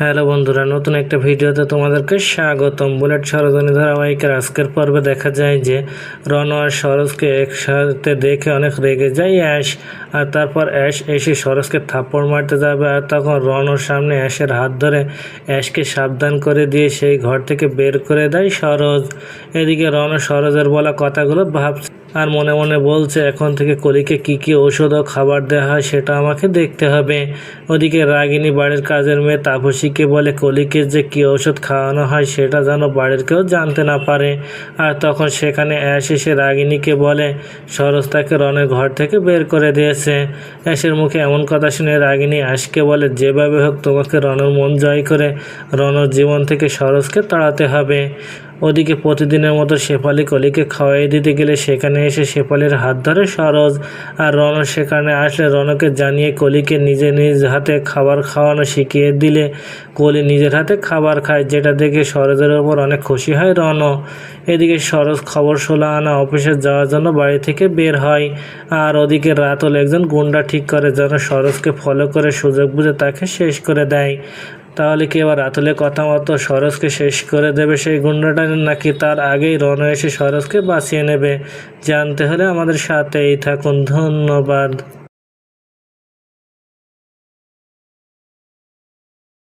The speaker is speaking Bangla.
হ্যালো বন্ধুরা, নতুন একটা ভিডিওতে তোমাদেরকে স্বাগতম। বুলেট সরজনী ধারাবাহিকের আজকের পর্বে দেখা যায় যে রণ আর সরোজকে একসাথে দেখে অনেক রেগে যায় অ্যাশ, আর তারপর অ্যাশ এসে সরোজকে থাপ্পড় মারতে যাবে, আর তখন রণর সামনে অ্যাশের হাত ধরে অ্যাশকে সাবধান করে দিয়ে সেই ঘর থেকে বের করে দেয় সরোজ। এদিকে ও সরোজের বলা কথাগুলো ভাবছে আর মনে মনে বলছে, এখন থেকে কলিকে কি কি ওষুধ ও খাবার দেওয়া হয় সেটা আমাকে দেখতে হবে। ওদিকে রাগিনী বাড়ির কাজের মেয়ে তাপসীকে বলে, কলিকে যে কি ওষুধ খাওয়ানো হয় সেটা যেন বাড়ির কেউ জানতে না পারে। আর তখন সেখানে অ্যাশ এসে রাগিনীকে বলে সরস তাকে রনের ঘর থেকে বের করে দিয়েছে। অ্যাশের মুখে এমন কথা শুনে রাগিনী অ্যাশকে বলে, যেভাবে হোক তোমাকে রনের মন জয় করে রনর জীবন থেকে সরসকে তাড়াতে হবে। ওদিকে প্রতিদিনের মতো শেফালি কলিকে খাওয়াই দিতে গেলে সেখানে এসে শেফালির হাত ধরে সরোজ আর রণ সেখানে আসলে রণকে জানিয়ে কলিকে নিজে নিজ হাতে খাবার খাওয়ানো শিখিয়ে দিলে। কলি নিজের হাতে খাবার খায়, যেটা দেখে সরোজের ওপর অনেক খুশি হয় রণ এদিকে সরোজ খবর শোলা আনা অফিসে যাওয়ার জন্য বাড়ি থেকে বের হয় আর ওদিকে রাতুল একজন গুন্ডা ঠিক করে যেন সরোজকে ফলো করে সুযোগ বুঝে তাকে শেষ করে দেয়। তাহলে কি এবার রাতুলে কথা মতো সরসকে শেষ করে দেবে সেই গুন্ডাটা, নাকি তার আগেই রণ এসে সরসকে বাঁচিয়ে নেবে? জানতে হলে আমাদের সাথেই থাকুন, ধন্যবাদ।